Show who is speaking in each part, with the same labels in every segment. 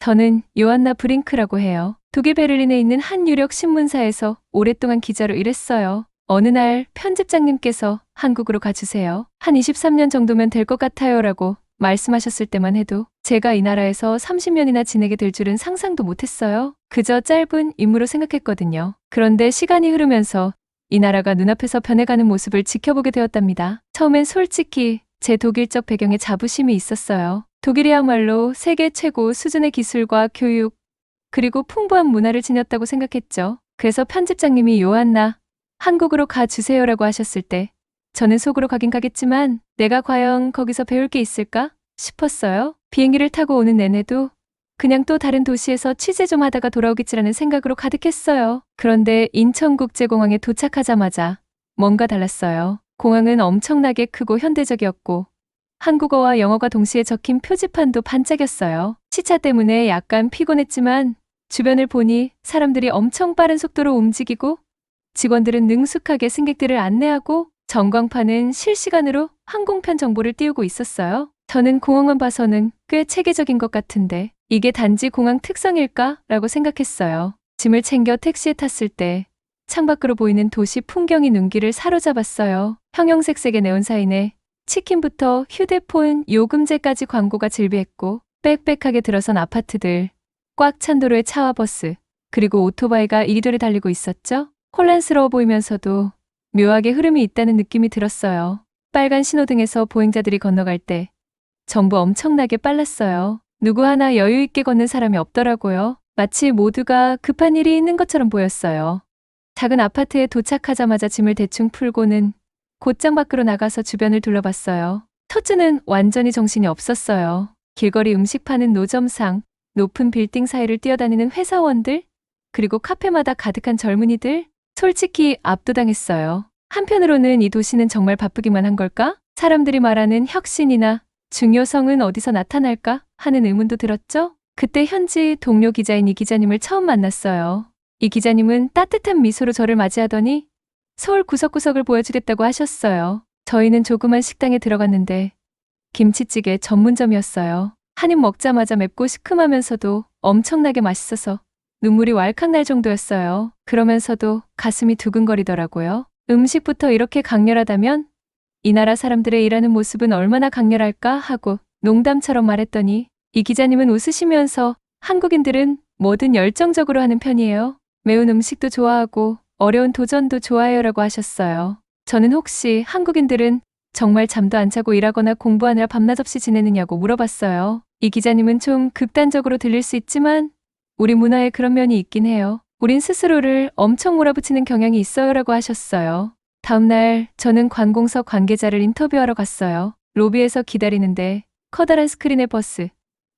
Speaker 1: 저는 요한나 브링크라고 해요. 독일 베를린에 있는 한 유력 신문사에서 오랫동안 기자로 일했어요. 어느 날 편집장님께서 한국으로 가주세요. 한 23년 정도면 될 것 같아요 라고 말씀하셨을 때만 해도 제가 이 나라에서 30년이나 지내게 될 줄은 상상도 못했어요. 그저 짧은 임무로 생각했거든요. 그런데 시간이 흐르면서 이 나라가 눈앞에서 변해가는 모습을 지켜보게 되었답니다. 처음엔 솔직히 제 독일적 배경에 자부심이 있었어요. 독일이야말로 세계 최고 수준의 기술과 교육, 그리고 풍부한 문화를 지녔다고 생각했죠. 그래서 편집장님이 요한나, 한국으로 가주세요라고 하셨을 때, 저는 속으로 가긴 가겠지만, 내가 과연 거기서 배울 게 있을까? 싶었어요. 비행기를 타고 오는 내내도 그냥 또 다른 도시에서 취재 좀 하다가 돌아오겠지라는 생각으로 가득했어요. 그런데 인천국제공항에 도착하자마자 뭔가 달랐어요. 공항은 엄청나게 크고 현대적이었고 한국어와 영어가 동시에 적힌 표지판도 반짝였어요. 시차 때문에 약간 피곤했지만 주변을 보니 사람들이 엄청 빠른 속도로 움직이고 직원들은 능숙하게 승객들을 안내하고 전광판은 실시간으로 항공편 정보를 띄우고 있었어요. 저는 공항만 봐서는 꽤 체계적인 것 같은데 이게 단지 공항 특성일까? 라고 생각했어요. 짐을 챙겨 택시에 탔을 때 창밖으로 보이는 도시 풍경이 눈길을 사로잡았어요. 형형색색의 네온사인에 치킨부터 휴대폰, 요금제까지 광고가 질비했고 빽빽하게 들어선 아파트들, 꽉 찬 도로의 차와 버스, 그리고 오토바이가 이리저리 달리고 있었죠. 혼란스러워 보이면서도 묘하게 흐름이 있다는 느낌이 들었어요. 빨간 신호등에서 보행자들이 건너갈 때 전부 엄청나게 빨랐어요. 누구 하나 여유 있게 걷는 사람이 없더라고요. 마치 모두가 급한 일이 있는 것처럼 보였어요. 작은 아파트에 도착하자마자 짐을 대충 풀고는 곧장 밖으로 나가서 주변을 둘러봤어요. 첫 주는 완전히 정신이 없었어요. 길거리 음식 파는 노점상, 높은 빌딩 사이를 뛰어다니는 회사원들, 그리고 카페마다 가득한 젊은이들, 솔직히 압도당했어요. 한편으로는 이 도시는 정말 바쁘기만 한 걸까? 사람들이 말하는 혁신이나 중요성은 어디서 나타날까? 하는 의문도 들었죠? 그때 현지 동료 기자인 이 기자님을 처음 만났어요. 이 기자님은 따뜻한 미소로 저를 맞이하더니 서울 구석구석을 보여주겠다고 하셨어요. 저희는 조그만 식당에 들어갔는데 김치찌개 전문점이었어요. 한 입 먹자마자 맵고 시큼하면서도 엄청나게 맛있어서 눈물이 왈칵 날 정도였어요. 그러면서도 가슴이 두근거리더라고요. 음식부터 이렇게 강렬하다면 이 나라 사람들의 일하는 모습은 얼마나 강렬할까 하고 농담처럼 말했더니 이 기자님은 웃으시면서 한국인들은 뭐든 열정적으로 하는 편이에요. 매운 음식도 좋아하고 어려운 도전도 좋아해요라고 하셨어요. 저는 혹시 한국인들은 정말 잠도 안 자고 일하거나 공부하느라 밤낮 없이 지내느냐고 물어봤어요. 이 기자님은 좀 극단적으로 들릴 수 있지만 우리 문화에 그런 면이 있긴 해요. 우린 스스로를 엄청 몰아붙이는 경향이 있어요라고 하셨어요. 다음날 저는 관공서 관계자를 인터뷰하러 갔어요. 로비에서 기다리는데 커다란 스크린의 버스,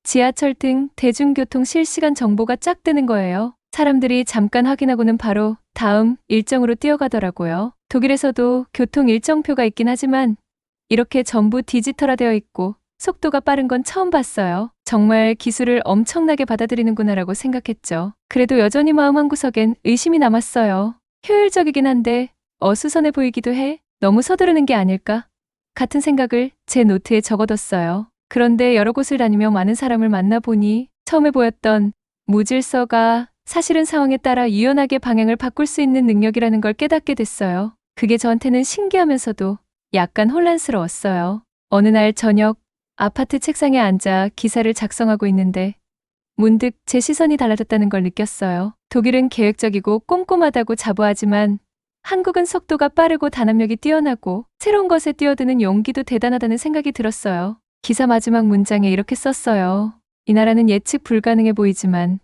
Speaker 1: 지하철 등 대중교통 실시간 정보가 쫙 뜨는 거예요. 사람들이 잠깐 확인하고는 바로 다음 일정으로 뛰어가더라고요. 독일에서도 교통 일정표가 있긴 하지만 이렇게 전부 디지털화되어 있고 속도가 빠른 건 처음 봤어요. 정말 기술을 엄청나게 받아들이는구나라고 생각했죠. 그래도 여전히 마음 한구석엔 의심이 남았어요. 효율적이긴 한데 어수선해 보이기도 해. 너무 서두르는 게 아닐까? 같은 생각을 제 노트에 적어뒀어요. 그런데 여러 곳을 다니며 많은 사람을 만나보니 처음에 보였던 무질서가 사실은 상황에 따라 유연하게 방향을 바꿀 수 있는 능력이라는 걸 깨닫게 됐어요. 그게 저한테는 신기하면서도 약간 혼란스러웠어요. 어느 날 저녁 아파트 책상에 앉아 기사를 작성하고 있는데 문득 제 시선이 달라졌다는 걸 느꼈어요. 독일은 계획적이고 꼼꼼하다고 자부하지만 한국은 속도가 빠르고 단합력이 뛰어나고 새로운 것에 뛰어드는 용기도 대단하다는 생각이 들었어요. 기사 마지막 문장에 이렇게 썼어요. 이 나라는 예측 불가능해 보이지만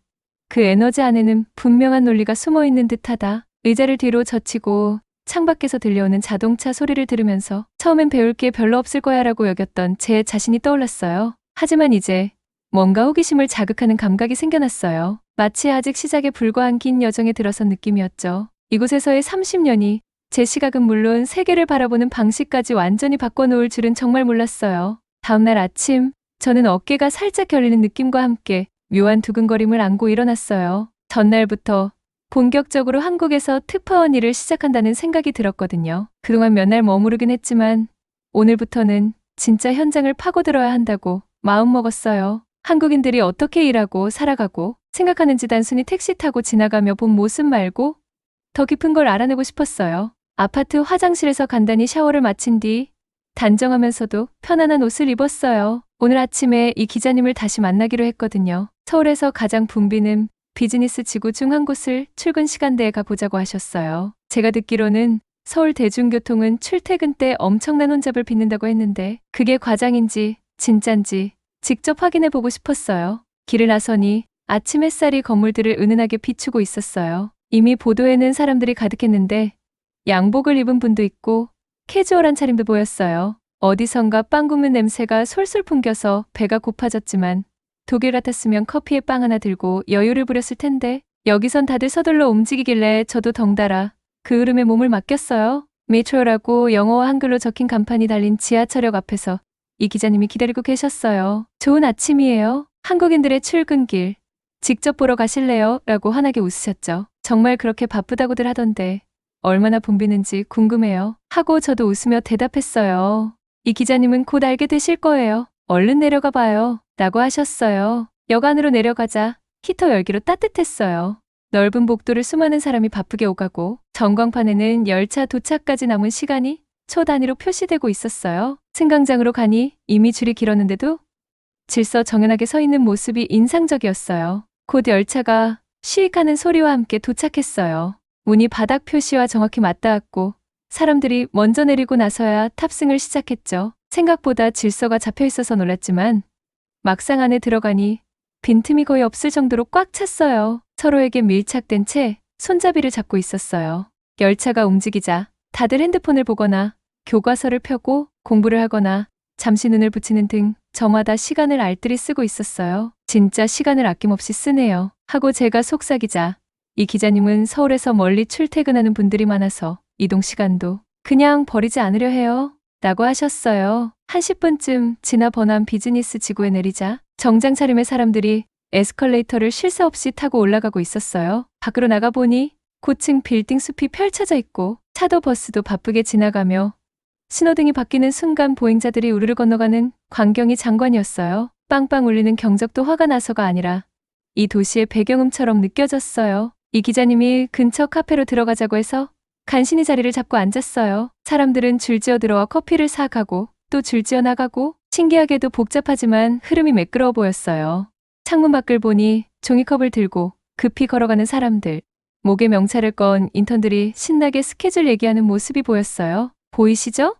Speaker 1: 그 에너지 안에는 분명한 논리가 숨어 있는 듯하다. 의자를 뒤로 젖히고 창밖에서 들려오는 자동차 소리를 들으면서 처음엔 배울 게 별로 없을 거야 라고 여겼던 제 자신이 떠올랐어요. 하지만 이제 뭔가 호기심을 자극하는 감각이 생겨났어요. 마치 아직 시작에 불과한 긴 여정에 들어선 느낌이었죠. 이곳에서의 30년이 제 시각은 물론 세계를 바라보는 방식까지 완전히 바꿔놓을 줄은 정말 몰랐어요. 다음날 아침, 저는 어깨가 살짝 결리는 느낌과 함께 묘한 두근거림을 안고 일어났어요. 전날부터 본격적으로 한국에서 특파원 일을 시작한다는 생각이 들었거든요. 그동안 몇 날 머무르긴 했지만 오늘부터는 진짜 현장을 파고들어야 한다고 마음먹었어요. 한국인들이 어떻게 일하고 살아가고 생각하는지 단순히 택시 타고 지나가며 본 모습 말고 더 깊은 걸 알아내고 싶었어요. 아파트 화장실에서 간단히 샤워를 마친 뒤 단정하면서도 편안한 옷을 입었어요. 오늘 아침에 이 기자님을 다시 만나기로 했거든요. 서울에서 가장 붐비는 비즈니스 지구 중 한 곳을 출근 시간대에 가보자고 하셨어요. 제가 듣기로는 서울 대중교통은 출퇴근 때 엄청난 혼잡을 빚는다고 했는데 그게 과장인지 진짠지 직접 확인해 보고 싶었어요. 길을 나서니 아침 햇살이 건물들을 은은하게 비추고 있었어요. 이미 보도에는 사람들이 가득했는데 양복을 입은 분도 있고 캐주얼한 차림도 보였어요. 어디선가 빵 굽는 냄새가 솔솔 풍겨서 배가 고파졌지만 독일 같았으면 커피에 빵 하나 들고 여유를 부렸을 텐데 여기선 다들 서둘러 움직이길래 저도 덩달아 그 흐름에 몸을 맡겼어요. 메트로라고 영어와 한글로 적힌 간판이 달린 지하철역 앞에서 이 기자님이 기다리고 계셨어요. 좋은 아침이에요. 한국인들의 출근길. 직접 보러 가실래요? 라고 환하게 웃으셨죠. 정말 그렇게 바쁘다고들 하던데 얼마나 붐비는지 궁금해요. 하고 저도 웃으며 대답했어요. 이 기자님은 곧 알게 되실 거예요. 얼른 내려가 봐요. 라고 하셨어요. 여간으로 내려가자 히터 열기로 따뜻했어요. 넓은 복도를 수많은 사람이 바쁘게 오가고 전광판에는 열차 도착까지 남은 시간이 초 단위로 표시되고 있었어요. 승강장으로 가니 이미 줄이 길었는데도 질서 정연하게 서 있는 모습이 인상적이었어요. 곧 열차가 쉬익하는 소리와 함께 도착했어요. 문이 바닥 표시와 정확히 맞닿았고 사람들이 먼저 내리고 나서야 탑승을 시작했죠. 생각보다 질서가 잡혀 있어서 놀랐지만 막상 안에 들어가니 빈틈이 거의 없을 정도로 꽉 찼어요. 서로에게 밀착된 채 손잡이를 잡고 있었어요. 열차가 움직이자 다들 핸드폰을 보거나 교과서를 펴고 공부를 하거나 잠시 눈을 붙이는 등 저마다 시간을 알뜰히 쓰고 있었어요. 진짜 시간을 아낌없이 쓰네요. 하고 제가 속삭이자 이 기자님은 서울에서 멀리 출퇴근하는 분들이 많아서 이동 시간도 그냥 버리지 않으려 해요. 라고 하셨어요. 한 10분쯤 지나 번화한 비즈니스 지구에 내리자 정장 차림의 사람들이 에스컬레이터를 쉴 새 없이 타고 올라가고 있었어요. 밖으로 나가보니 고층 빌딩 숲이 펼쳐져 있고 차도 버스도 바쁘게 지나가며 신호등이 바뀌는 순간 보행자들이 우르르 건너가는 광경이 장관이었어요. 빵빵 울리는 경적도 화가 나서가 아니라 이 도시의 배경음처럼 느껴졌어요. 이 기자님이 근처 카페로 들어가자고 해서 간신히 자리를 잡고 앉았어요. 사람들은 줄지어 들어와 커피를 사가고 또 줄지어 나가고 신기하게도 복잡하지만 흐름이 매끄러워 보였어요. 창문 밖을 보니 종이컵을 들고 급히 걸어가는 사람들, 목에 명찰을 건 인턴들이 신나게 스케줄 얘기하는 모습이 보였어요. 보이시죠?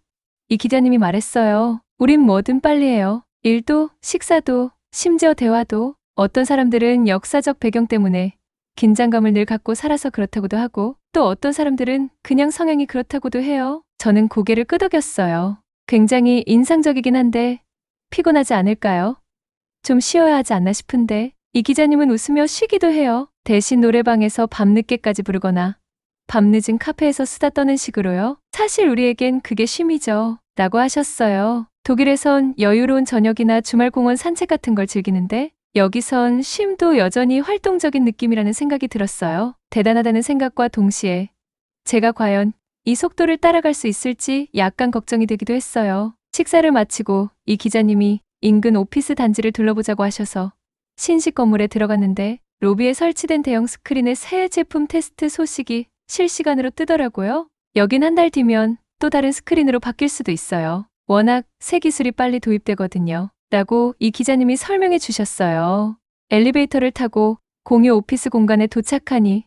Speaker 1: 이 기자님이 말했어요. 우린 뭐든 빨리 해요. 일도, 식사도, 심지어 대화도 어떤 사람들은 역사적 배경 때문에 긴장감을 늘 갖고 살아서 그렇다고도 하고 또 어떤 사람들은 그냥 성향이 그렇다고도 해요. 저는 고개를 끄덕였어요. 굉장히 인상적이긴 한데 피곤하지 않을까요? 좀 쉬어야 하지 않나 싶은데 이 기자님은 웃으며 쉬기도 해요. 대신 노래방에서 밤늦게까지 부르거나 밤늦은 카페에서 수다 떠는 식으로요. 사실 우리에겐 그게 쉼이죠. 라고 하셨어요. 독일에선 여유로운 저녁이나 주말 공원 산책 같은 걸 즐기는데 여기선 쉼도 여전히 활동적인 느낌이라는 생각이 들었어요. 대단하다는 생각과 동시에 제가 과연 이 속도를 따라갈 수 있을지 약간 걱정이 되기도 했어요. 식사를 마치고 이 기자님이 인근 오피스 단지를 둘러보자고 하셔서 신식 건물에 들어갔는데 로비에 설치된 대형 스크린에 새 제품 테스트 소식이 실시간으로 뜨더라고요. 여긴 한 달 뒤면 또 다른 스크린으로 바뀔 수도 있어요. 워낙 새 기술이 빨리 도입되거든요. 라고 이 기자님이 설명해 주셨어요. 엘리베이터를 타고 공유 오피스 공간에 도착하니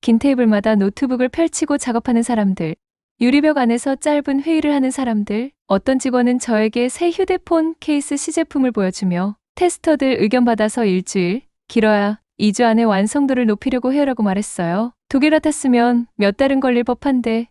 Speaker 1: 긴 테이블마다 노트북을 펼치고 작업하는 사람들, 유리벽 안에서 짧은 회의를 하는 사람들, 어떤 직원은 저에게 새 휴대폰 케이스 시제품을 보여주며 테스터들 의견 받아서 일주일, 길어야 2주 안에 완성도를 높이려고 해요라고 말했어요. 독일 같았으면 몇 달은 걸릴 법한데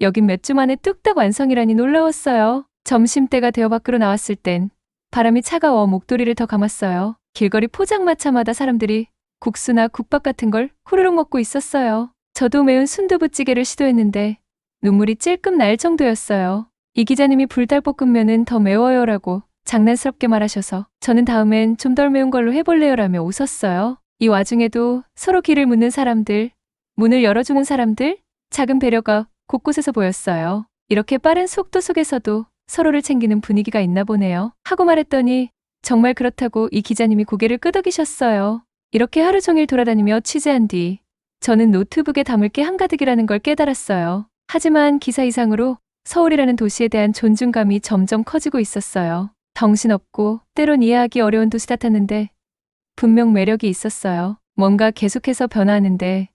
Speaker 1: 여긴 몇 주 만에 뚝딱 완성이라니 놀라웠어요. 점심때가 되어 밖으로 나왔을 땐 바람이 차가워 목도리를 더 감았어요. 길거리 포장마차마다 사람들이 국수나 국밥 같은 걸 후루룩 먹고 있었어요. 저도 매운 순두부찌개를 시도했는데 눈물이 찔끔 날 정도였어요. 이 기자님이 불닭볶음면은 더 매워요라고 장난스럽게 말하셔서 저는 다음엔 좀 덜 매운 걸로 해볼래요라며 웃었어요. 이 와중에도 서로 길을 묻는 사람들, 문을 열어주는 사람들, 작은 배려가 곳곳에서 보였어요. 이렇게 빠른 속도 속에서도 서로를 챙기는 분위기가 있나 보네요. 하고 말했더니 정말 그렇다고 이 기자님이 고개를 끄덕이셨어요. 이렇게 하루 종일 돌아다니며 취재한 뒤 저는 노트북에 담을 게 한가득이라는 걸 깨달았어요. 하지만 기사 이상으로 서울이라는 도시에 대한 존중감이 점점 커지고 있었어요. 정신없고 때론 이해하기 어려운 도시 같았는데 분명 매력이 있었어요. 뭔가 계속해서 변화하는데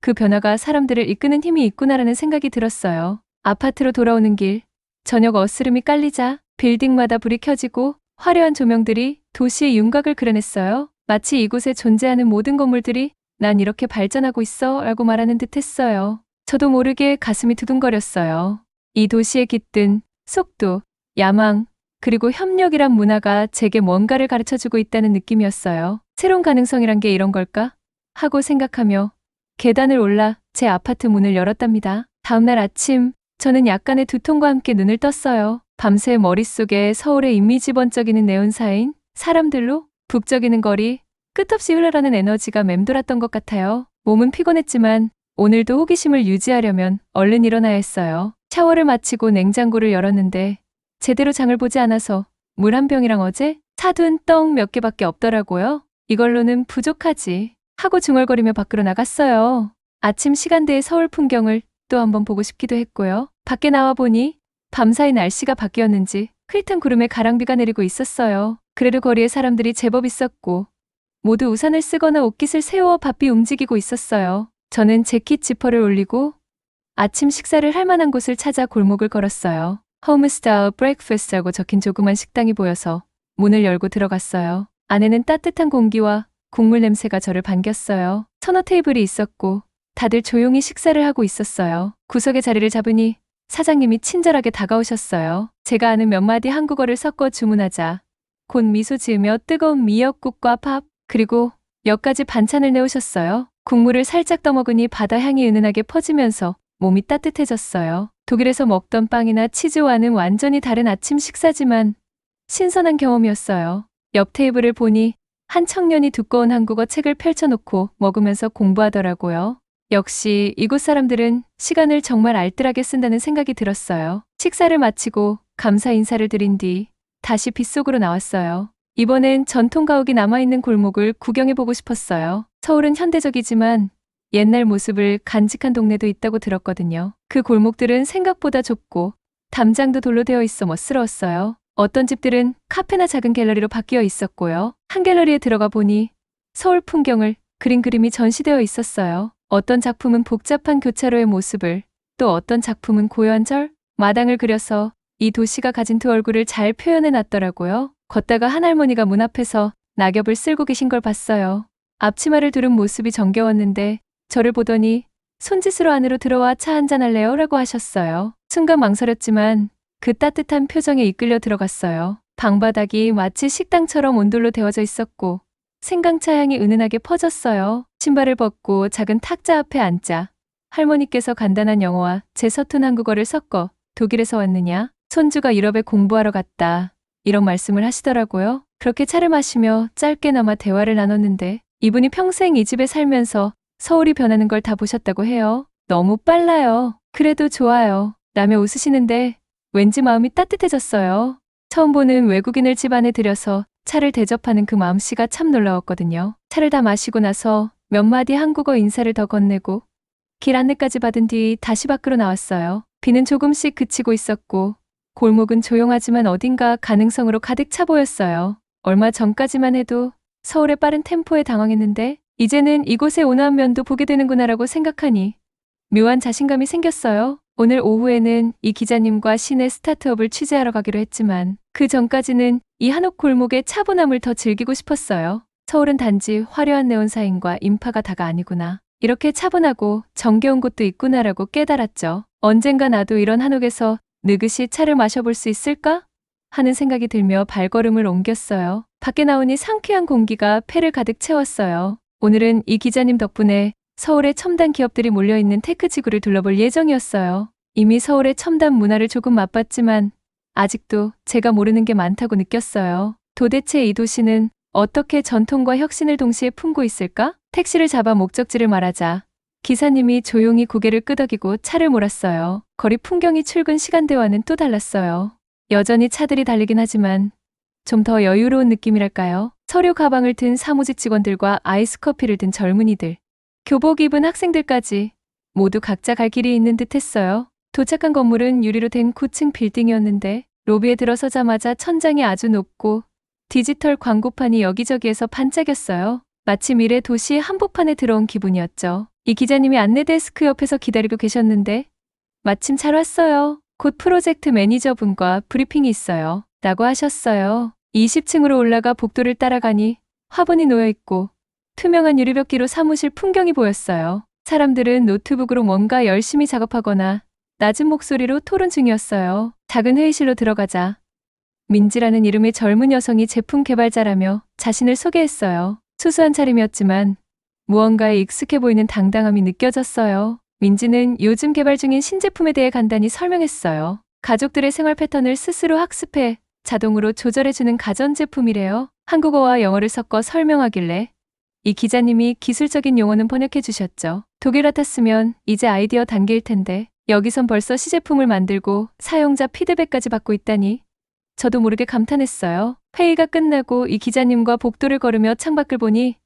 Speaker 1: 그 변화가 사람들을 이끄는 힘이 있구나라는 생각이 들었어요. 아파트로 돌아오는 길, 저녁 어스름이 깔리자 빌딩마다 불이 켜지고 화려한 조명들이 도시의 윤곽을 그려냈어요. 마치 이곳에 존재하는 모든 건물들이 난 이렇게 발전하고 있어 라고 말하는 듯 했어요. 저도 모르게 가슴이 두둥거렸어요. 이 도시에 깃든 속도, 야망, 그리고 협력이란 문화가 제게 뭔가를 가르쳐 주고 있다는 느낌이었어요. 새로운 가능성이란 게 이런 걸까? 하고 생각하며 계단을 올라 제 아파트 문을 열었답니다. 다음날 아침, 저는 약간의 두통과 함께 눈을 떴어요. 밤새 머릿속에 서울의 이미지 번쩍이는 네온사인, 사람들로 북적이는 거리, 끝없이 흘러가는 에너지가 맴돌았던 것 같아요. 몸은 피곤했지만 오늘도 호기심을 유지하려면 얼른 일어나야 했어요. 샤워를 마치고 냉장고를 열었는데 제대로 장을 보지 않아서 물 한 병이랑 어제 사둔 떡 몇 개밖에 없더라고요. 이걸로는 부족하지 하고 중얼거리며 밖으로 나갔어요. 아침 시간대의 서울 풍경을 또 한번 보고 싶기도 했고요. 밖에 나와 보니 밤사이 날씨가 바뀌었는지 흐릿한 구름에 가랑비가 내리고 있었어요. 그래도 거리에 사람들이 제법 있었고 모두 우산을 쓰거나 옷깃을 세워 바삐 움직이고 있었어요. 저는 재킷 지퍼를 올리고 아침 식사를 할 만한 곳을 찾아 골목을 걸었어요. 홈스타우 브렉퍼스트라고 적힌 조그만 식당이 보여서 문을 열고 들어갔어요. 안에는 따뜻한 공기와 국물 냄새가 저를 반겼어요. 서너 테이블이 있었고 다들 조용히 식사를 하고 있었어요. 구석에 자리를 잡으니 사장님이 친절하게 다가오셨어요. 제가 아는 몇 마디 한국어를 섞어 주문하자 곧 미소 지으며 뜨거운 미역국과 밥 그리고 몇 가지 반찬을 내오셨어요. 국물을 살짝 떠먹으니 바다 향이 은은하게 퍼지면서 몸이 따뜻해졌어요. 독일에서 먹던 빵이나 치즈와는 완전히 다른 아침 식사지만 신선한 경험이었어요. 옆 테이블을 보니 한 청년이 두꺼운 한국어 책을 펼쳐놓고 먹으면서 공부하더라고요. 역시 이곳 사람들은 시간을 정말 알뜰하게 쓴다는 생각이 들었어요. 식사를 마치고 감사 인사를 드린 뒤 다시 빗속으로 나왔어요. 이번엔 전통 가옥이 남아있는 골목을 구경해보고 싶었어요. 서울은 현대적이지만 옛날 모습을 간직한 동네도 있다고 들었거든요. 그 골목들은 생각보다 좁고 담장도 돌로 되어 있어 멋스러웠어요. 어떤 집들은 카페나 작은 갤러리로 바뀌어 있었고요. 한 갤러리에 들어가 보니 서울 풍경을 그린 그림이 전시되어 있었어요. 어떤 작품은 복잡한 교차로의 모습을, 또 어떤 작품은 고요한 절, 마당을 그려서 이 도시가 가진 두 얼굴을 잘 표현해 놨더라고요. 걷다가 한 할머니가 문 앞에서 낙엽을 쓸고 계신 걸 봤어요. 앞치마를 두른 모습이 정겨웠는데 저를 보더니 손짓으로 안으로 들어와 차 한잔 할래요? 라고 하셨어요. 순간 망설였지만 그 따뜻한 표정에 이끌려 들어갔어요. 방바닥이 마치 식당처럼 온돌로 데워져 있었고 생강차 향이 은은하게 퍼졌어요. 신발을 벗고 작은 탁자 앞에 앉자 할머니께서 간단한 영어와 제 서툰 한국어를 섞어 독일에서 왔느냐? 손주가 유럽에 공부하러 갔다. 이런 말씀을 하시더라고요. 그렇게 차를 마시며 짧게나마 대화를 나눴는데 이분이 평생 이 집에 살면서 서울이 변하는 걸 다 보셨다고 해요. 너무 빨라요. 그래도 좋아요. 라며 웃으시는데 왠지 마음이 따뜻해졌어요. 처음 보는 외국인을 집 안에 들여서 차를 대접하는 그 마음씨가 참 놀라웠거든요. 차를 다 마시고 나서 몇 마디 한국어 인사를 더 건네고 길 안내까지 받은 뒤 다시 밖으로 나왔어요. 비는 조금씩 그치고 있었고 골목은 조용하지만 어딘가 가능성으로 가득 차 보였어요. 얼마 전까지만 해도 서울의 빠른 템포에 당황했는데 이제는 이곳에 온화한 면도 보게 되는구나라고 생각하니 묘한 자신감이 생겼어요. 오늘 오후에는 이 기자님과 시내 스타트업을 취재하러 가기로 했지만 그 전까지는 이 한옥 골목의 차분함을 더 즐기고 싶었어요. 서울은 단지 화려한 네온사인과 인파가 다가 아니구나. 이렇게 차분하고 정겨운 곳도 있구나라고 깨달았죠. 언젠가 나도 이런 한옥에서 느긋이 차를 마셔볼 수 있을까? 하는 생각이 들며 발걸음을 옮겼어요. 밖에 나오니 상쾌한 공기가 폐를 가득 채웠어요. 오늘은 이 기자님 덕분에 서울의 첨단 기업들이 몰려있는 테크 지구를 둘러볼 예정이었어요. 이미 서울의 첨단 문화를 조금 맛봤지만 아직도 제가 모르는 게 많다고 느꼈어요. 도대체 이 도시는 어떻게 전통과 혁신을 동시에 품고 있을까? 택시를 잡아 목적지를 말하자 기사님이 조용히 고개를 끄덕이고 차를 몰았어요. 거리 풍경이 출근 시간대와는 또 달랐어요. 여전히 차들이 달리긴 하지만 좀 더 여유로운 느낌이랄까요? 서류 가방을 든 사무직 직원들과 아이스 커피를 든 젊은이들, 교복 입은 학생들까지 모두 각자 갈 길이 있는 듯 했어요. 도착한 건물은 유리로 된 9층 빌딩이었는데 로비에 들어서자마자 천장이 아주 높고 디지털 광고판이 여기저기에서 반짝였어요. 마치 미래 도시 한복판에 들어온 기분이었죠. 이 기자님이 안내 데스크 옆에서 기다리고 계셨는데 마침 잘 왔어요. 곧 프로젝트 매니저분과 브리핑이 있어요. 라고 하셨어요. 20층으로 올라가 복도를 따라가니 화분이 놓여 있고 투명한 유리벽기로 사무실 풍경이 보였어요. 사람들은 노트북으로 뭔가 열심히 작업하거나 낮은 목소리로 토론 중이었어요. 작은 회의실로 들어가자 민지라는 이름의 젊은 여성이 제품 개발자라며 자신을 소개했어요. 수수한 차림이었지만 무언가에 익숙해 보이는 당당함이 느껴졌어요. 민지는 요즘 개발 중인 신제품에 대해 간단히 설명했어요. 가족들의 생활 패턴을 스스로 학습해 자동으로 조절해주는 가전제품이래요. 한국어와 영어를 섞어 설명하길래 이 기자님이 기술적인 용어는 번역해 주셨죠. 독일 같았으면 이제 아이디어 단계일 텐데 여기선 벌써 시제품을 만들고 사용자 피드백까지 받고 있다니 저도 모르게 감탄했어요. 회의가 끝나고 이 기자님과 복도를 걸으며 창밖을 보니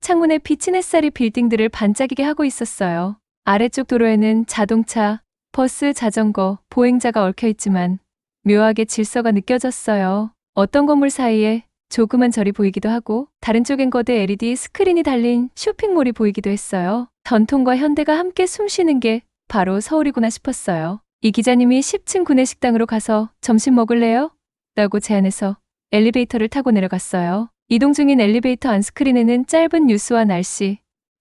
Speaker 1: 창문에 비친 햇살이 빌딩들을 반짝이게 하고 있었어요. 아래쪽 도로에는 자동차, 버스, 자전거, 보행자가 얽혀 있지만 묘하게 질서가 느껴졌어요. 어떤 건물 사이에 조그만 절이 보이기도 하고 다른 쪽엔 거대 LED 스크린이 달린 쇼핑몰이 보이기도 했어요. 전통과 현대가 함께 숨쉬는 게 바로 서울이구나 싶었어요. 이 기자님이 10층 구내식당으로 가서 점심 먹을래요? 라고 제안해서 엘리베이터를 타고 내려갔어요. 이동 중인 엘리베이터 안 스크린에는 짧은 뉴스와 날씨,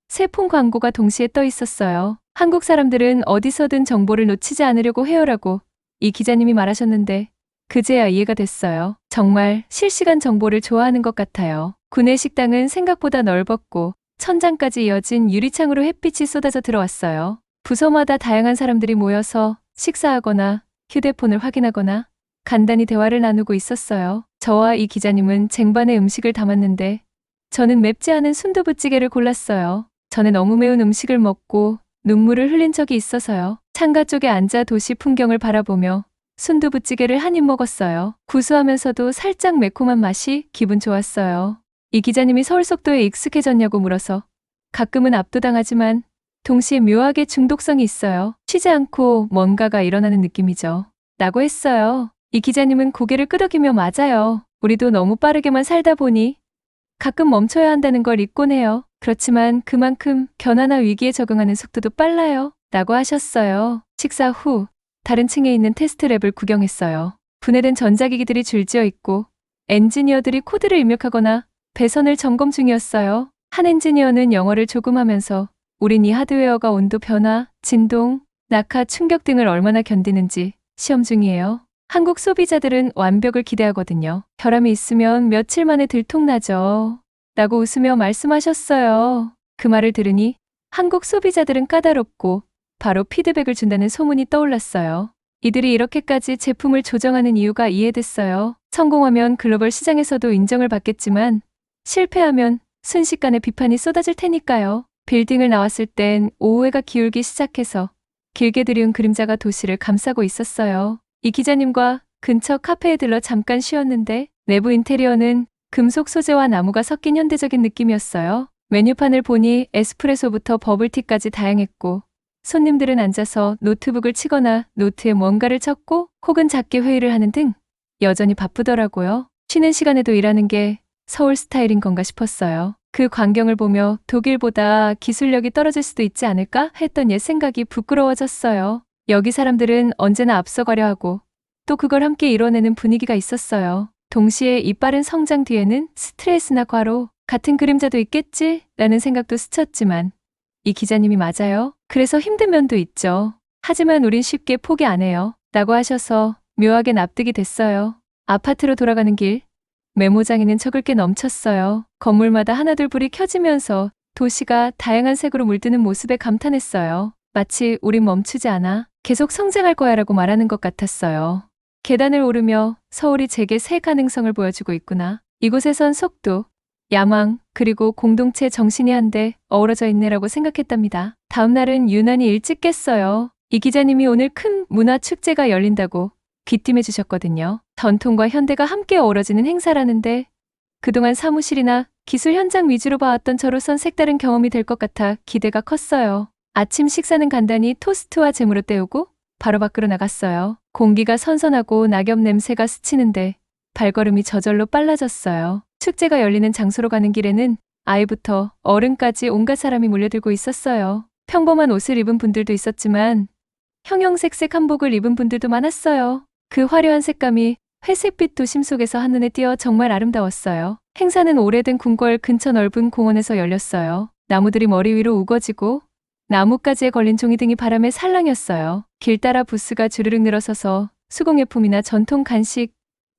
Speaker 1: 세폰 광고가 동시에 떠 있었어요. 한국 사람들은 어디서든 정보를 놓치지 않으려고 해요라고 이 기자님이 말하셨는데 그제야 이해가 됐어요. 정말 실시간 정보를 좋아하는 것 같아요. 구내 식당은 생각보다 넓었고 천장까지 이어진 유리창으로 햇빛이 쏟아져 들어왔어요. 부서마다 다양한 사람들이 모여서 식사하거나 휴대폰을 확인하거나 간단히 대화를 나누고 있었어요. 저와 이 기자님은 쟁반에 음식을 담았는데 저는 맵지 않은 순두부찌개를 골랐어요. 전에 너무 매운 음식을 먹고 눈물을 흘린 적이 있어서요. 창가 쪽에 앉아 도시 풍경을 바라보며 순두부찌개를 한 입 먹었어요. 구수하면서도 살짝 매콤한 맛이 기분 좋았어요. 이 기자님이 서울 속도에 익숙해졌냐고 물어서 가끔은 압도당하지만 동시에 묘하게 중독성이 있어요. 쉬지 않고 뭔가가 일어나는 느낌이죠. 라고 했어요. 이 기자님은 고개를 끄덕이며 맞아요. 우리도 너무 빠르게만 살다 보니 가끔 멈춰야 한다는 걸 잊곤 해요. 그렇지만 그만큼 변화나 위기에 적응하는 속도도 빨라요. 라고 하셨어요. 식사 후 다른 층에 있는 테스트 랩을 구경했어요. 분해된 전자기기들이 줄지어 있고 엔지니어들이 코드를 입력하거나 배선을 점검 중이었어요. 한 엔지니어는 영어를 조금 하면서 우린 이 하드웨어가 온도 변화, 진동, 낙하, 충격 등을 얼마나 견디는지 시험 중이에요. 한국 소비자들은 완벽을 기대하거든요. 결함이 있으면 며칠 만에 들통나죠. 라고 웃으며 말씀하셨어요. 그 말을 들으니 한국 소비자들은 까다롭고 바로 피드백을 준다는 소문이 떠올랐어요. 이들이 이렇게까지 제품을 조정하는 이유가 이해됐어요. 성공하면 글로벌 시장에서도 인정을 받겠지만 실패하면 순식간에 비판이 쏟아질 테니까요. 빌딩을 나왔을 땐 오후해가 기울기 시작해서 길게 들이운 그림자가 도시를 감싸고 있었어요. 이 기자님과 근처 카페에 들러 잠깐 쉬었는데 내부 인테리어는 금속 소재와 나무가 섞인 현대적인 느낌이었어요. 메뉴판을 보니 에스프레소부터 버블티까지 다양했고 손님들은 앉아서 노트북을 치거나 노트에 뭔가를 적고 혹은 작게 회의를 하는 등 여전히 바쁘더라고요. 쉬는 시간에도 일하는 게 서울 스타일인 건가 싶었어요. 그 광경을 보며 독일보다 기술력이 떨어질 수도 있지 않을까 했던 옛 생각이 부끄러워졌어요. 여기 사람들은 언제나 앞서가려 하고 또 그걸 함께 이뤄내는 분위기가 있었어요. 동시에 이 빠른 성장 뒤에는 스트레스나 과로 같은 그림자도 있겠지? 라는 생각도 스쳤지만 이 기자님이 맞아요. 그래서 힘든 면도 있죠. 하지만 우린 쉽게 포기 안 해요. 라고 하셔서 묘하게 납득이 됐어요. 아파트로 돌아가는 길, 메모장에는 적을 게 넘쳤어요. 건물마다 하나둘 불이 켜지면서 도시가 다양한 색으로 물드는 모습에 감탄했어요. 마치 우린 멈추지 않아 계속 성장할 거야 라고 말하는 것 같았어요. 계단을 오르며 서울이 제게 새 가능성을 보여주고 있구나. 이곳에선 속도, 야망, 그리고 공동체 정신이 한데 어우러져 있네라고 생각했답니다. 다음 날은 유난히 일찍 깼어요. 이 기자님이 오늘 큰 문화 축제가 열린다고 귀띔해 주셨거든요. 전통과 현대가 함께 어우러지는 행사라는데 그동안 사무실이나 기술 현장 위주로 봐왔던 저로선 색다른 경험이 될 것 같아 기대가 컸어요. 아침 식사는 간단히 토스트와 잼으로 때우고 바로 밖으로 나갔어요. 공기가 선선하고 낙엽 냄새가 스치는데 발걸음이 저절로 빨라졌어요. 축제가 열리는 장소로 가는 길에는 아이부터 어른까지 온갖 사람이 몰려들고 있었어요. 평범한 옷을 입은 분들도 있었지만 형형색색 한복을 입은 분들도 많았어요. 그 화려한 색감이 회색빛 도심 속에서 한눈에 띄어 정말 아름다웠어요. 행사는 오래된 궁궐 근처 넓은 공원에서 열렸어요. 나무들이 머리 위로 우거지고 나뭇가지에 걸린 종이 등이 바람에 살랑였어요. 길 따라 부스가 주르륵 늘어서서 수공예품이나 전통 간식,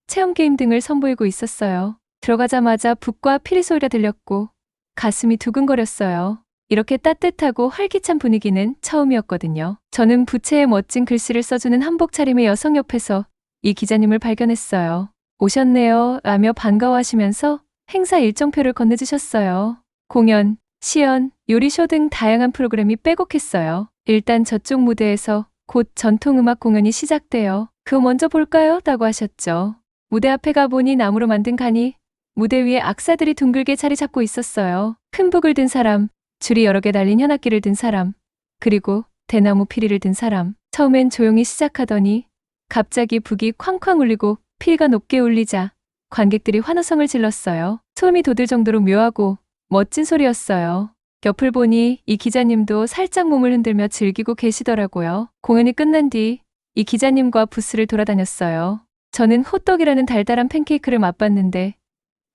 Speaker 1: 체험 게임 등을 선보이고 있었어요. 들어가자마자 북과 피리 소리가 들렸고 가슴이 두근거렸어요. 이렇게 따뜻하고 활기찬 분위기는 처음이었거든요. 저는 부채에 멋진 글씨를 써주는 한복 차림의 여성 옆에서 이 기자님을 발견했어요. 오셨네요. 라며 반가워하시면서 행사 일정표를 건네주셨어요. 공연, 시연, 요리쇼 등 다양한 프로그램이 빼곡했어요. 일단 저쪽 무대에서 곧 전통음악 공연이 시작돼요. 그거 먼저 볼까요? 라고 하셨죠. 무대 앞에 가보니 나무로 만든 간이 무대 위에 악사들이 둥글게 자리 잡고 있었어요. 큰 북을 든 사람, 줄이 여러 개 달린 현악기를 든 사람, 그리고 대나무 피리를 든 사람. 처음엔 조용히 시작하더니 갑자기 북이 쾅쾅 울리고 피리가 높게 울리자 관객들이 환호성을 질렀어요. 소음이 돋을 정도로 묘하고 멋진 소리였어요. 옆을 보니 이 기자님도 살짝 몸을 흔들며 즐기고 계시더라고요. 공연이 끝난 뒤 이 기자님과 부스를 돌아다녔어요. 저는 호떡이라는 달달한 팬케이크를 맛봤는데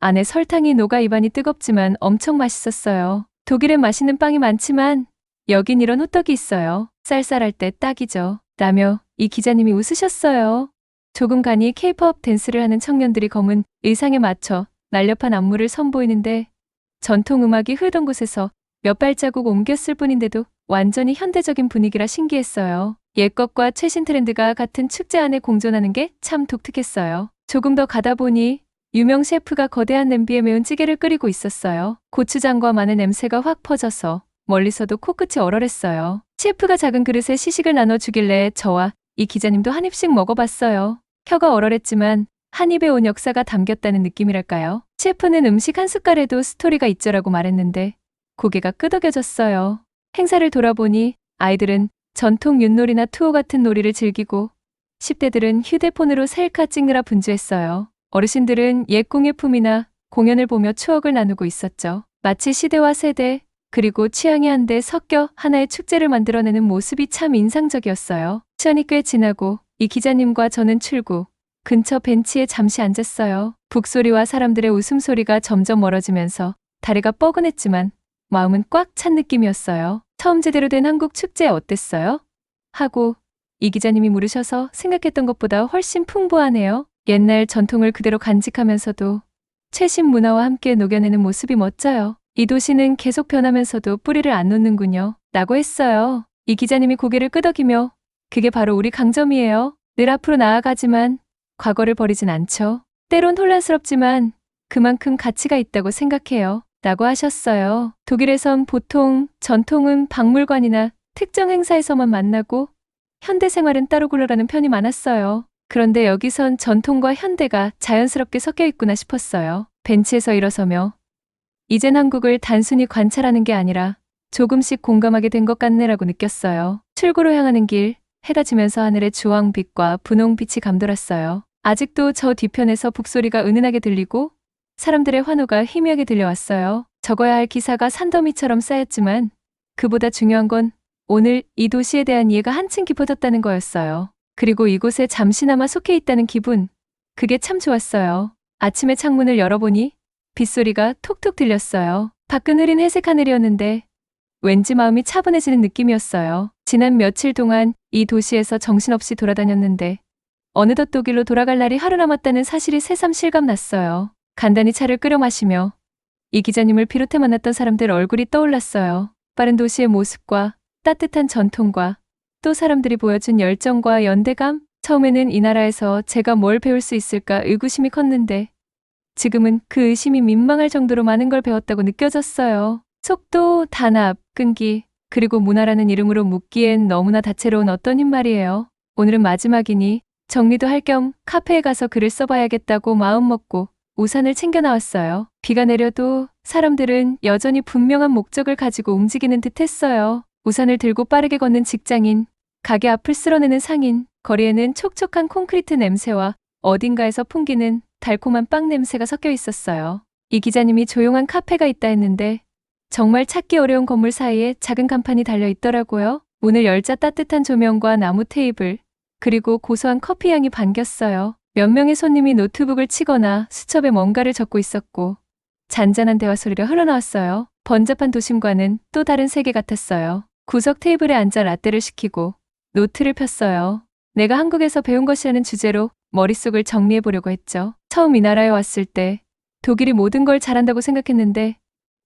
Speaker 1: 안에 설탕이 녹아 입안이 뜨겁지만 엄청 맛있었어요. 독일엔 맛있는 빵이 많지만 여긴 이런 호떡이 있어요. 쌀쌀할 때 딱이죠. 라며 이 기자님이 웃으셨어요. 조금 가니 케이팝 댄스를 하는 청년들이 검은 의상에 맞춰 날렵한 안무를 선보이는데 전통 음악이 흐르던 곳에서 몇 발자국 옮겼을 뿐인데도 완전히 현대적인 분위기라 신기했어요. 옛것과 최신 트렌드가 같은 축제 안에 공존하는 게 참 독특했어요. 조금 더 가다 보니 유명 셰프가 거대한 냄비에 매운 찌개를 끓이고 있었어요. 고추장과 마늘 냄새가 확 퍼져서 멀리서도 코끝이 얼얼했어요. 셰프가 작은 그릇에 시식을 나눠주길래 저와 이 기자님도 한 입씩 먹어봤어요. 혀가 얼얼했지만 한 입에 온 역사가 담겼다는 느낌이랄까요? 셰프는 음식 한 숟갈에도 스토리가 있죠라고 말했는데 고개가 끄덕여졌어요. 행사를 돌아보니 아이들은 전통 윷놀이나 투어 같은 놀이를 즐기고 10대들은 휴대폰으로 셀카 찍느라 분주했어요. 어르신들은 옛 공예품이나 공연을 보며 추억을 나누고 있었죠. 마치 시대와 세대, 그리고 취향이 한데 섞여 하나의 축제를 만들어내는 모습이 참 인상적이었어요. 시간이 꽤 지나고 이 기자님과 저는 출구, 근처 벤치에 잠시 앉았어요. 북소리와 사람들의 웃음소리가 점점 멀어지면서 다리가 뻐근했지만 마음은 꽉 찬 느낌이었어요. 처음 제대로 된 한국 축제 어땠어요? 하고 이 기자님이 물으셔서 생각했던 것보다 훨씬 풍부하네요. 옛날 전통을 그대로 간직하면서도 최신 문화와 함께 녹여내는 모습이 멋져요. 이 도시는 계속 변하면서도 뿌리를 안 놓는군요. 라고 했어요. 이 기자님이 고개를 끄덕이며 그게 바로 우리 강점이에요. 늘 앞으로 나아가지만 과거를 버리진 않죠. 때론 혼란스럽지만 그만큼 가치가 있다고 생각해요. 라고 하셨어요. 독일에선 보통 전통은 박물관이나 특정 행사에서만 만나고 현대 생활은 따로 굴러가는 편이 많았어요. 그런데 여기선 전통과 현대가 자연스럽게 섞여 있구나 싶었어요. 벤치에서 일어서며 이젠 한국을 단순히 관찰하는 게 아니라 조금씩 공감하게 된 것 같네라고 느꼈어요. 출구로 향하는 길, 해가 지면서 하늘의 주황빛과 분홍빛이 감돌았어요. 아직도 저 뒤편에서 북소리가 은은하게 들리고 사람들의 환호가 희미하게 들려왔어요. 적어야 할 기사가 산더미처럼 쌓였지만 그보다 중요한 건 오늘 이 도시에 대한 이해가 한층 깊어졌다는 거였어요. 그리고 이곳에 잠시나마 속해 있다는 기분. 그게 참 좋았어요. 아침에 창문을 열어보니 빗소리가 톡톡 들렸어요. 밖은 흐린 회색 하늘이었는데 왠지 마음이 차분해지는 느낌이었어요. 지난 며칠 동안 이 도시에서 정신없이 돌아다녔는데 어느덧 독일로 돌아갈 날이 하루 남았다는 사실이 새삼 실감났어요. 간단히 차를 끓여 마시며 이 기자님을 비롯해 만났던 사람들 얼굴이 떠올랐어요. 빠른 도시의 모습과 따뜻한 전통과 또 사람들이 보여준 열정과 연대감? 처음에는 이 나라에서 제가 뭘 배울 수 있을까 의구심이 컸는데 지금은 그 의심이 민망할 정도로 많은 걸 배웠다고 느껴졌어요. 속도, 단합, 끈기, 그리고 문화라는 이름으로 묻기엔 너무나 다채로운 어떤 힘 말이에요. 오늘은 마지막이니 정리도 할 겸 카페에 가서 글을 써봐야겠다고 마음먹고 우산을 챙겨 나왔어요. 비가 내려도 사람들은 여전히 분명한 목적을 가지고 움직이는 듯 했어요. 우산을 들고 빠르게 걷는 직장인, 가게 앞을 쓸어내는 상인, 거리에는 촉촉한 콘크리트 냄새와 어딘가에서 풍기는 달콤한 빵 냄새가 섞여 있었어요. 이 기자님이 조용한 카페가 있다 했는데 정말 찾기 어려운 건물 사이에 작은 간판이 달려 있더라고요. 문을 열자 따뜻한 조명과 나무 테이블, 그리고 고소한 커피 향이 반겼어요. 몇 명의 손님이 노트북을 치거나 수첩에 뭔가를 적고 있었고 잔잔한 대화 소리가 흘러나왔어요. 번잡한 도심과는 또 다른 세계 같았어요. 구석 테이블에 앉아 라떼를 시키고 노트를 폈어요. 내가 한국에서 배운 것이라는 주제로 머릿속을 정리해 보려고 했죠. 처음 이 나라에 왔을 때 독일이 모든 걸 잘한다고 생각했는데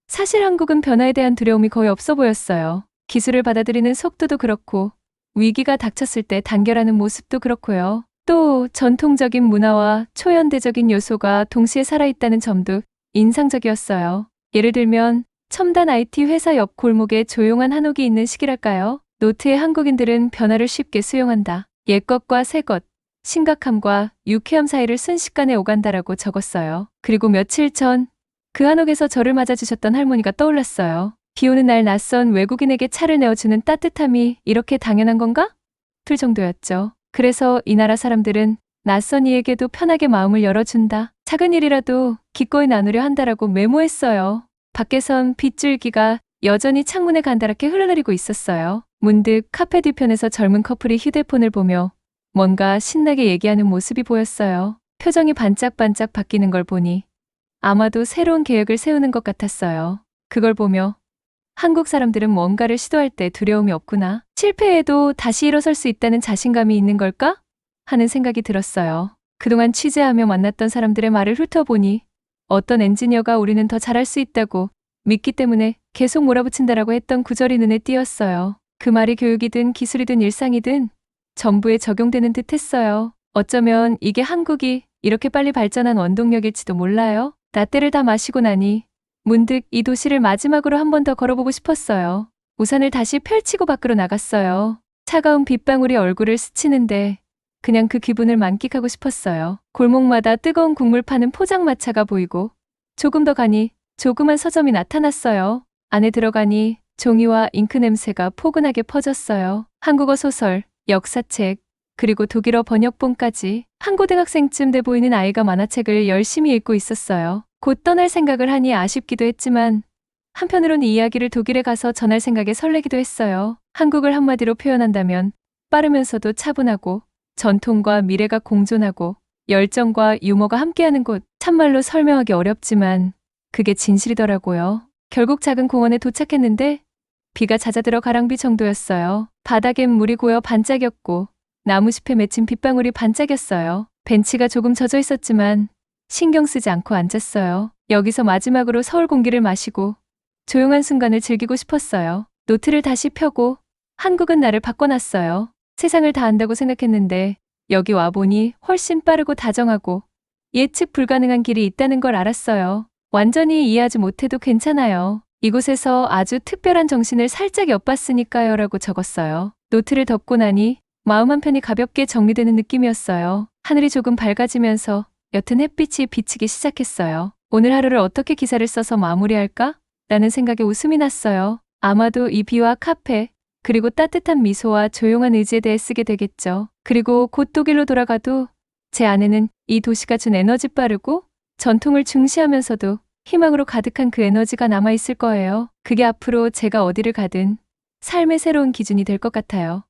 Speaker 1: 사실 한국은 변화에 대한 두려움이 거의 없어 보였어요. 기술을 받아들이는 속도도 그렇고 위기가 닥쳤을 때 단결하는 모습도 그렇고요. 또 전통적인 문화와 초현대적인 요소가 동시에 살아있다는 점도 인상적이었어요. 예를 들면 첨단 IT 회사 옆 골목에 조용한 한옥이 있는 시기랄까요? 노트에 한국인들은 변화를 쉽게 수용한다. 옛것과 새것, 심각함과 유쾌함 사이를 순식간에 오간다라고 적었어요. 그리고 며칠 전 그 한옥에서 저를 맞아주셨던 할머니가 떠올랐어요. 비 오는 날 낯선 외국인에게 차를 내어주는 따뜻함이 이렇게 당연한 건가? 틀 정도였죠. 그래서 이 나라 사람들은 낯선 이에게도 편하게 마음을 열어준다. 작은 일이라도 기꺼이 나누려 한다라고 메모했어요. 밖에선 빗줄기가 여전히 창문에 간다랗게 흘러내리고 있었어요. 문득 카페 뒤편에서 젊은 커플이 휴대폰을 보며 뭔가 신나게 얘기하는 모습이 보였어요. 표정이 반짝반짝 바뀌는 걸 보니 아마도 새로운 계획을 세우는 것 같았어요. 그걸 보며 한국 사람들은 뭔가를 시도할 때 두려움이 없구나. 실패해도 다시 일어설 수 있다는 자신감이 있는 걸까? 하는 생각이 들었어요. 그동안 취재하며 만났던 사람들의 말을 훑어보니 어떤 엔지니어가 우리는 더 잘할 수 있다고 믿기 때문에 계속 몰아붙인다라고 했던 구절이 눈에 띄었어요. 그 말이 교육이든 기술이든 일상이든 전부에 적용되는 듯 했어요. 어쩌면 이게 한국이 이렇게 빨리 발전한 원동력일지도 몰라요. 라떼를 다 마시고 나니 문득 이 도시를 마지막으로 한 번 더 걸어보고 싶었어요. 우산을 다시 펼치고 밖으로 나갔어요. 차가운 빗방울이 얼굴을 스치는데 그냥 그 기분을 만끽하고 싶었어요. 골목마다 뜨거운 국물 파는 포장마차가 보이고 조금 더 가니 조그만 서점이 나타났어요. 안에 들어가니 종이와 잉크 냄새가 포근하게 퍼졌어요. 한국어 소설, 역사책, 그리고 독일어 번역본까지 한 고등학생쯤 돼 보이는 아이가 만화책을 열심히 읽고 있었어요. 곧 떠날 생각을 하니 아쉽기도 했지만 한편으론 이 이야기를 독일에 가서 전할 생각에 설레기도 했어요. 한국을 한마디로 표현한다면 빠르면서도 차분하고 전통과 미래가 공존하고 열정과 유머가 함께하는 곳 참말로 설명하기 어렵지만 그게 진실이더라고요. 결국 작은 공원에 도착했는데 비가 잦아들어 가랑비 정도였어요. 바닥엔 물이 고여 반짝였고 나무숲에 맺힌 빗방울이 반짝였어요. 벤치가 조금 젖어 있었지만 신경 쓰지 않고 앉았어요. 여기서 마지막으로 서울 공기를 마시고 조용한 순간을 즐기고 싶었어요. 노트를 다시 펴고 한국은 나를 바꿔놨어요. 세상을 다 안다고 생각했는데 여기 와보니 훨씬 빠르고 다정하고 예측 불가능한 길이 있다는 걸 알았어요. 완전히 이해하지 못해도 괜찮아요. 이곳에서 아주 특별한 정신을 살짝 엿봤으니까요 라고 적었어요. 노트를 덮고 나니 마음 한편이 가볍게 정리되는 느낌이었어요. 하늘이 조금 밝아지면서 옅은 햇빛이 비치기 시작했어요. 오늘 하루를 어떻게 기사를 써서 마무리할까? 라는 생각에 웃음이 났어요. 아마도 이 비와 카페, 그리고 따뜻한 미소와 조용한 의지에 대해 쓰게 되겠죠. 그리고 곧 독일로 돌아가도 제 안에는 이 도시가 준 에너지 빠르고 전통을 중시하면서도 희망으로 가득한 그 에너지가 남아있을 거예요. 그게 앞으로 제가 어디를 가든 삶의 새로운 기준이 될 것 같아요.